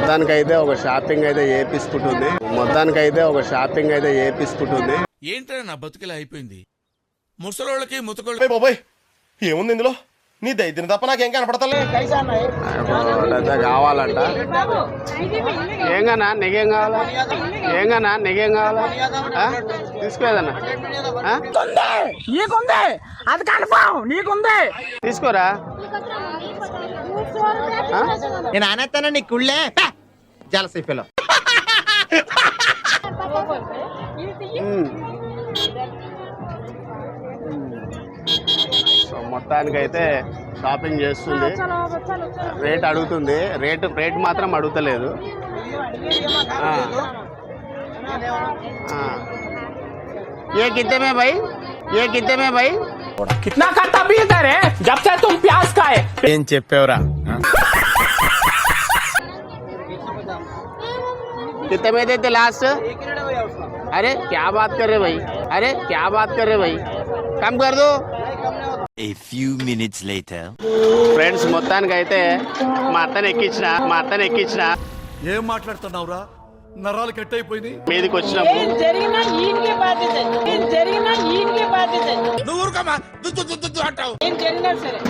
మొత్తానికైతే ఒక షాపింగ్ అయితే చేపించుకుంటుంది. మొత్తానికైతే ఒక షాపింగ్ అయితే చేపించుకుంటుంది. ఏంట్రా నా బతుకులా అయిపోయింది? ముసలోళ్ళకి ముతకోళ్ళకి బాబోయ్ ఏముంది ఇందులో? నీ దైత్యం తప్ప నాకేం కనపడతలే. కావాలంట. ఏంగన్నా నీకేం కావాలా? ఏంగన్నా నీకేం కావాలా? తీసుకోదన్నా? నీకుంది. అది కన్ఫామ్ నీకుంది. తీసుకోరా? నేను ఆనేస్తాను నీ కుళ్ళే? జలసీపిలో. సో మొత్తానికైతే షాపింగ్ చేస్తుంది. రేట్ అడుగుతుంది. రేటు రేట్ మాత్రం అడుగుతలేదు. ఏ కిత్తే మే భాయ్? ఏ కిత్తే మే భాయ్? कितना खट्टा पीते रे जब से तुम प्याज खाए ఏం చెప్పావురా कितने में देते लास्ट अरे क्या बात कर रहे भाई अरे क्या बात कर रहे भाई कम कर दो A few minutes later. Friends మొత్తానికి అయితే మా అత్తని ఎక్కించిన మా అత్తని ఎక్కించిన ఏం మాట్లాడుతున్నావురా నరాలు కట్ అయిపోయింది మీదికి వచ్చినాము ఏం జరిగినా ఈయనకే బాధ్యత. ఏం జరిగినా ఈయనకే బాధ్యత. నువ్వు ఊరుకోమా దుద్దు దుద్దు దుద్దు అంటావు. ఏం జరిగినా సరే.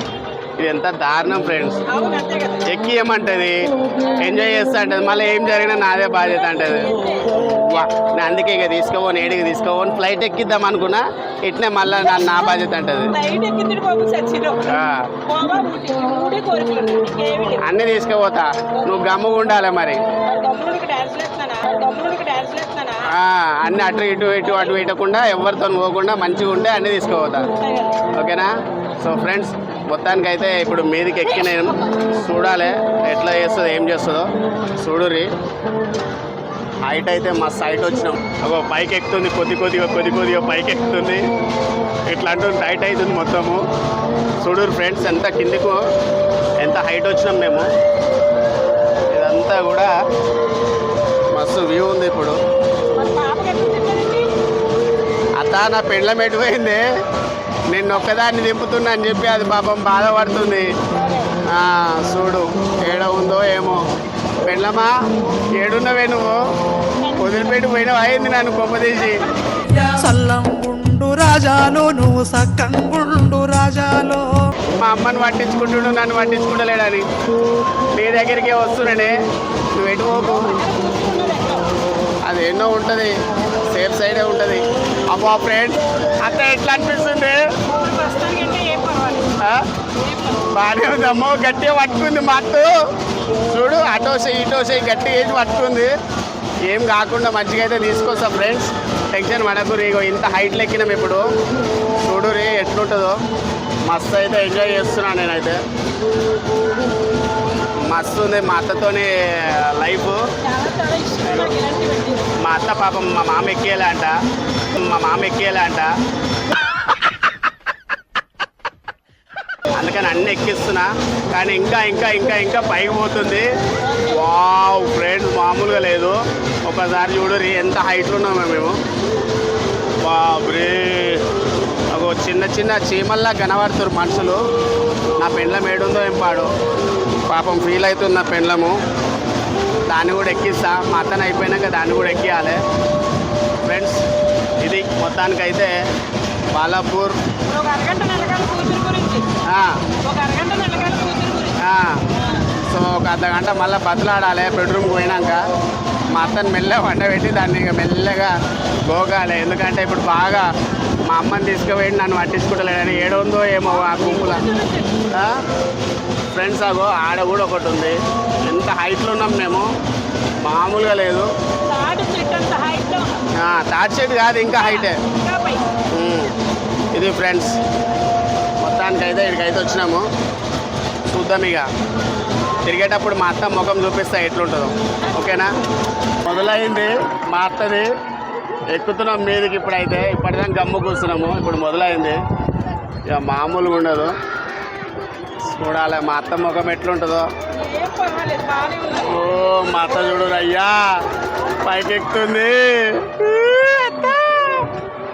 ఇది ఎంత దారుణం ఫ్రెండ్స్ అవును అంతే కదా. ఎక్కియమంటది ఎంజాయ్ చేస్తా అంటది. మళ్ళీ ఏం జరిగినా నాదే బాధ్యత అంటది. వా నేను అందుకే ఇక తీసుకోపోను ఏడికి తీసుకోపోను ఫ్లైట్ ఎక్కిద్దాం అనుకున్నా. ఇట్నే మళ్ళీ నా నా బాధ్యత అంటది. అన్నీ తీసుకుపోతా. నువ్వు గమ్ముగా ఉండాలి మరి. అన్ని అటు ఇటు ఇటు అటు పెట్టకుండా ఎవరితో పోకుండా మంచిగా ఉంటే అన్నీ తీసుకోపోతా. ఓకేనా? సో ఫ్రెండ్స్ మొత్తానికైతే ఇప్పుడు మీదికి ఎక్కి నేను చూడాలి ఎట్లా చేస్తుందో ఏం చేస్తుందో. చూడుర్రి. హైట్ అయితే మస్తు హైట్ వచ్చినాం. ఒక పైకి ఎక్కుతుంది కొద్ది కొద్దిగా కొద్ది కొద్దిగా పైకి ఎక్కుతుంది. ఇట్లా అంటుంది టైట్ అవుతుంది మొత్తము. చూడురు ఫ్రెండ్స్ ఎంత కిందికు ఎంత హైట్ వచ్చినాం మేము. ఇదంతా కూడా మస్తు వ్యూ ఉంది ఇప్పుడు. అత్త నా పెండ్లం ఎటుపోయింది నిన్ను ఒక్కదాన్ని దింపుతున్నా అని చెప్పి అది పాపం బాధపడుతుంది. ఆ, చూడు పెండ్లమా ఏడున్నవే నువ్వు. వదిలిపెట్టి పోయినావు? అయింది నన్ను కొమ్మదీసి సల్లంగుండు రాజాలో నువ్వు సక్కంగుండు రాజాలో. మా అమ్మని పట్టించుకుంటుడు నన్ను పట్టించుకుంటలేడని నీ దగ్గరికే వస్తున్నానే. నువ్వు ఎటు పోకు? అది ఎన్నో ఉంటుంది. సేఫ్ సైడే ఉంటుంది. అబ్బా ఫ్రెండ్. అత్త ఎట్లా అనిపిస్తుంది? ప్రస్తుతానికి అంటే ఏం పర్వాలేదు. ఆ? బాగానే ఉంది అమ్మో గట్టిగా పట్టుకుంది మా అత్త. చూడు అటో చెయ్యి ఇటో చెయ్యి గట్టిగా వేసి పట్టుకుంది. ఏం కాకుండా మంచిగా అయితే తీసుకొస్తాం ఫ్రెండ్స్ టెన్షన్ పడకురి ఇగో ఇంత హైట్లో లెక్కినాం ఇప్పుడు. చూడు రే ఎట్లుంటుందో. మస్తు అయితే ఎంజాయ్ చేస్తున్నాను నేనైతే. మస్తు ఉంది మా అత్తతోనే లైఫ్ మా అత్త పాపం మా మామ ఎక్కేయాలంట అంట. మా మామ ఎక్కేలా అంట. అందుకని అన్ని ఎక్కిస్తున్నా. కానీ ఇంకా ఇంకా ఇంకా ఇంకా పైకి పోతుంది. వావ్ ఫ్రెండ్స్ మామూలుగా లేదు. ఒకసారి చూడు రీ ఎంత హైట్లో ఉన్నామో మేము. బాబ్రే. ఒక చిన్న చిన్న చీమల్లా కనబడుతున్నారు మనుషులు. నా పెండ్లం ఏడుందో ఏం పాడు. పాపం ఫీల్ అవుతుంది నా పెండ్లము. దాన్ని కూడా ఎక్కిస్తా. మా అతను అయిపోయినాక దాన్ని కూడా ఎక్కియాలి. ఫ్రెండ్స్ ఇది మొత్తానికైతే బాలాపూర్. సో ఒక అర్ధ గంట మళ్ళీ బతలాడాలి బెడ్రూమ్ పోయినాక. మా అత్తని మెల్లగా వండబెట్టి దాన్ని ఇక మెల్లగా పోగాలి. ఎందుకంటే ఇప్పుడు బాగా మా అమ్మని తీసుకుపోయి నన్ను పట్టించుకుంటలేడని ఏడుందో ఏమో ఆ గుంపుల. ఫ్రెండ్స్ అగో ఆడ కూడా ఒకటి ఉంది. ఎంత హైట్లో ఉన్నాం మేము? మామూలుగా లేదు. తాటి చెట్టు కాదు ఇంకా హైటే. ఇది ఫ్రెండ్స్ మొత్తానికైతే ఇక్కడికైతే వచ్చినాము. చూద్దాం ఇక. తిరిగేటప్పుడు మా అత్త ముఖం చూపిస్తా ఎట్లుంటుందో. ఓకేనా? మొదలైంది మా అత్తది. ఎక్కుతున్నాం మీదకి ఇప్పుడైతే. ఇప్పటిదాకా గమ్ము కూర్చున్నాము. ఇప్పుడు మొదలైంది. ఇక మామూలుగా ఉండదు. చూడాలి మా అత్త ముఖం ఎట్లుంటుందో. ఓ మా అత్త చూడు అయ్యా పైకి ఎక్కుతుంది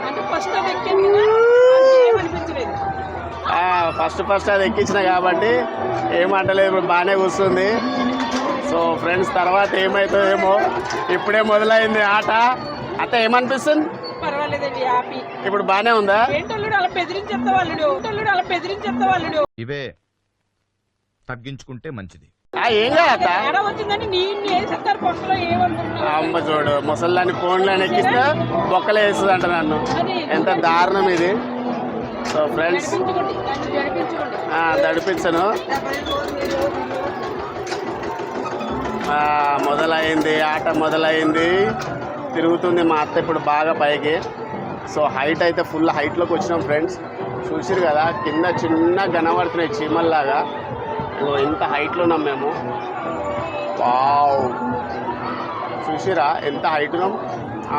అంటే ఫస్ట్ అది ఎక్కాను కదా ఏమనిపించలేదు ఫస్ట్ ఫస్ట్ అది ఎక్కించిన కాబట్టి ఏమంటలేదు ఇప్పుడు బాగానే కూర్చుంది. సో ఫ్రెండ్స్ తర్వాత ఏమవుతుందేమో ఇప్పుడే మొదలైంది ఆట. అత్త ఏమనిపిస్తుంది? ఇప్పుడు బానే ఉందా? ఇవే తగ్గించుకుంటే మంచిది. ఆ, ఏం కాదు అమ్మ చూడు ముసల్దాన్ని ఫోన్లను ఎక్కిస్తే బొక్కలు వేస్తుంది అంట నన్ను ఎంత దారుణం ఇది. సో ఫ్రెండ్స్ నడిపించను. మొదలైంది ఆట మొదలైంది. తిరుగుతుంది మా అత్త ఇప్పుడు బాగా పైకి. సో హైట్ అయితే ఫుల్ హైట్లోకి వచ్చినాం ఫ్రెండ్స్. చూసిరు కదా కింద చిన్న కనబడుతున్నాయి చీమల్లాగా. ఇంత హైట్లో ఉన్నాం మేము. వావ్! చూసిరా ఎంత హైట్ ఉన్నాం?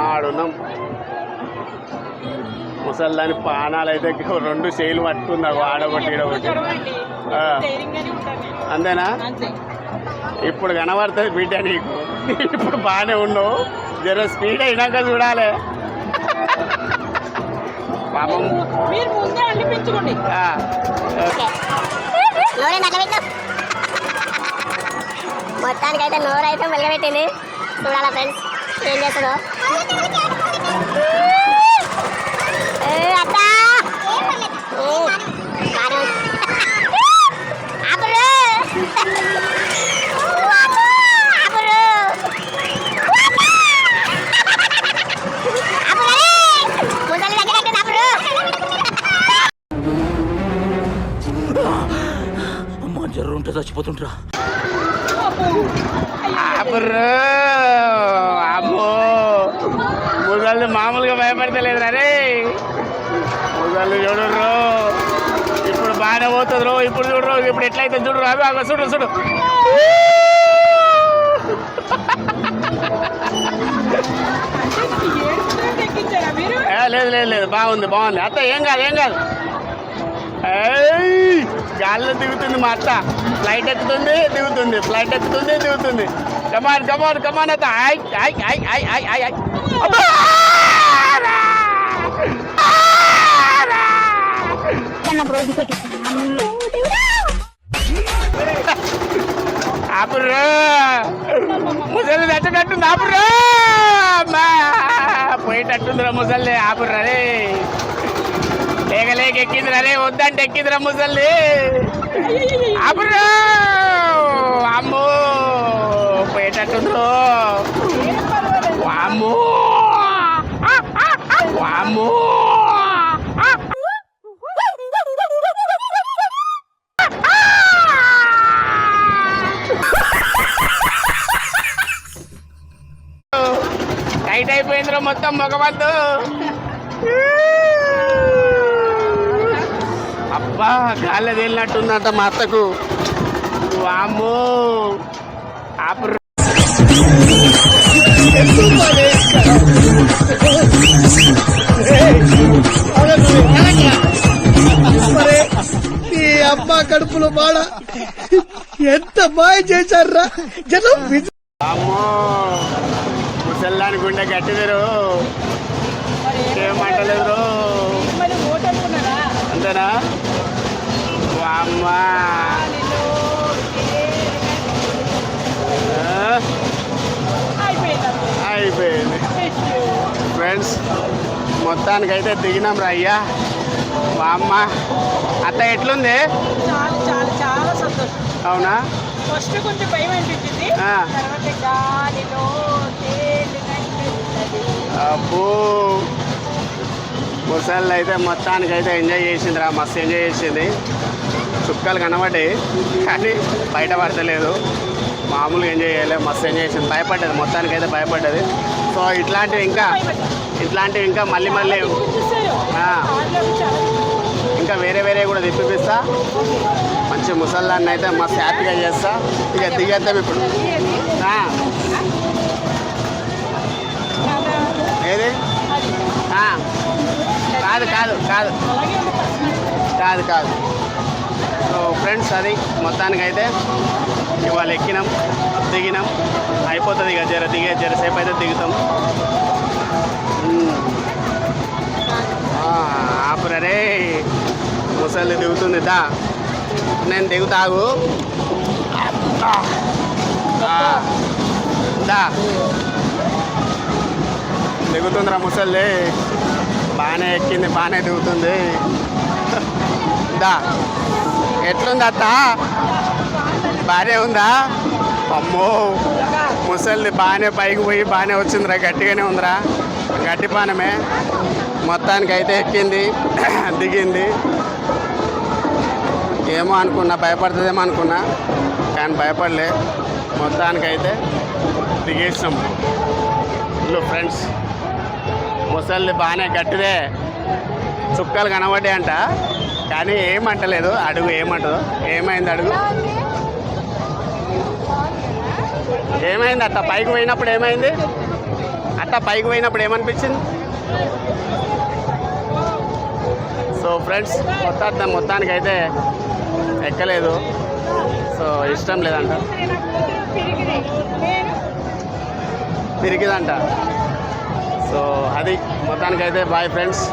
ఆడున్నాం. ముసల్దాని పానాలు అయితే రెండు చేయిలు పట్టుకున్నావు ఆడొకటి ఈడొకటి. అంతేనా? అంతే. ఇప్పుడు కనబడుతుంది బిడ్డ నీకు. ఇప్పుడు బాగానే ఉన్నావు. జర స్పీడ్ అయినాక చూడాలి. పాపం మొత్తానికైతే నోరైతే మెల్లబెట్టింది చూడాలా ఫ్రెండ్స్ ఏం చేస్తుందో? ఉంటే చచ్చిపోతుంటరా అమ్మో. ముసళ్ళు మామూలుగా భయపడతలేదు రే. ముసళ్ళు చూడరు ఇప్పుడు బాగానే పోతుంది రో ఇప్పుడు చూడరు ఇప్పుడు ఎట్లయితే చూడరు అవి అక్కడ చూడు చూడు. లేదు లేదు లేదు బాగుంది బాగుంది. అత్త ఏం కాదు ఏం కాదు. ఏయ్, గాల్లో దిగుతుంది మా అత్త. ఫ్లైట్ ఎక్కుతుంది దిగుతుంది. ఫ్లైట్ ఎక్కుతుంది దిగుతుంది. కమాన్ కమాన్ కమాన్ అత్త ఆయ్ ఆయ్ ఆయ్ ఆయ్ ఆయ్ ఆయ్ ఆయ్ అబ్బా! ముసలి తెచ్చటట్టుంది ఆపుర్రా! పోయేటట్టుందిరా ముసలి ఆపుర్రా రే. లేక లేక ఎక్కిందిరా రే. వద్దంటే ఎక్కిందిరా ముసలి ఆపుర్రా! టైట్ అయిపోయిందిరా మొత్తం మొగవద్దు అబ్బా గాలి తేలినట్టుందంట మా అత్తకు. వామ్మో. ఆపు. ఈ అమ్మ కడుపులో బాడ. ఎంత మాయ చేశారా జనం అమ్మో ముసల్లాని గుండె గట్టిదిరు. ఏమంటలేదు అంతేనా? వామ్మా. ఆ, అయిపోయింది. ఫ్రెండ్స్ మొత్తానికైతే దిగినాం రా అయ్యా. వామ్మ. అత్త ఎట్లుంది? చాలా చాలా చాలా సంతోషం. అవునా? ఫస్ట్ కొంచెం భయం అనిపించింది. తర్వాత గాలిలో. అబ్బో. ముసళ్ళు అయితే మొత్తానికైతే ఎంజాయ్ చేసిందిరా మస్తు ఎంజాయ్ చేసింది. చుక్కలు కనబడ్డాయి కానీ బయట పడతలేదు. మామూలుగా ఎంజాయ్ చేయలేదు మస్తు ఎంజాయ్ చేసింది. భయపడ్డది మొత్తానికైతే భయపడ్డది. సో ఇట్లాంటివి ఇంకా ఇట్లాంటివి ఇంకా మళ్ళీ మళ్ళీ ఇంకా వేరే వేరే కూడా తిప్పిపిస్తా. మంచి ముసల్దాన్ని అయితే మస్తు హ్యాపీగా చేస్తా. ఇక దిగేద్దాం ఇప్పుడు. కాదు కాదు కాదు. కాదు కాదు. సో ఫ్రెండ్స్ అది మొత్తానికైతే ఇవాళ ఎక్కినాం దిగినాం. అయిపోతుంది ఇక జర దిగే జరసేపు అయితే దిగుతాం. మ్మ్. ముసలి దిగుతుంది దా. నేను దిగుతాగు దా. దిగుతుందిరా ముసలి. బాగానే ఎక్కింది బాగానే దిగుతుంది. దా. ఎట్లుంది అత్త? బాగానే ఉందా? అమ్మో. ముసలిది బాగానే పైకి పోయి బాగానే వచ్చిందిరా గట్టిగానే ఉందిరా. గట్టి పానమే. మొత్తానికి అయితే ఎక్కింది దిగింది. ఏమో అనుకున్నా భయపడుతుందేమో అనుకున్నా కానీ భయపడలే. మొత్తానికైతే దిగేసాం ఇల్లు ఫ్రెండ్స్. ముసళ్ళు బాగానే గట్టిదే చుక్కలు కనబడ్డాయి అంట కానీ ఏమంటలేదు. అడుగు ఏమంటదు. ఏమైంది అడుగు? ఏమైంది అట్ట పైకి పోయినప్పుడు ఏమైంది? అట్ట పైకి పోయినప్పుడు ఏమనిపించింది? సో ఫ్రెండ్స్ మొత్తం మొత్తానికి అయితే ఎక్కలేదు. సో ఇష్టం లేదంట. తిరిగిదంట. సో అది మొత్తానికైతే బాయ్ ఫ్రెండ్స్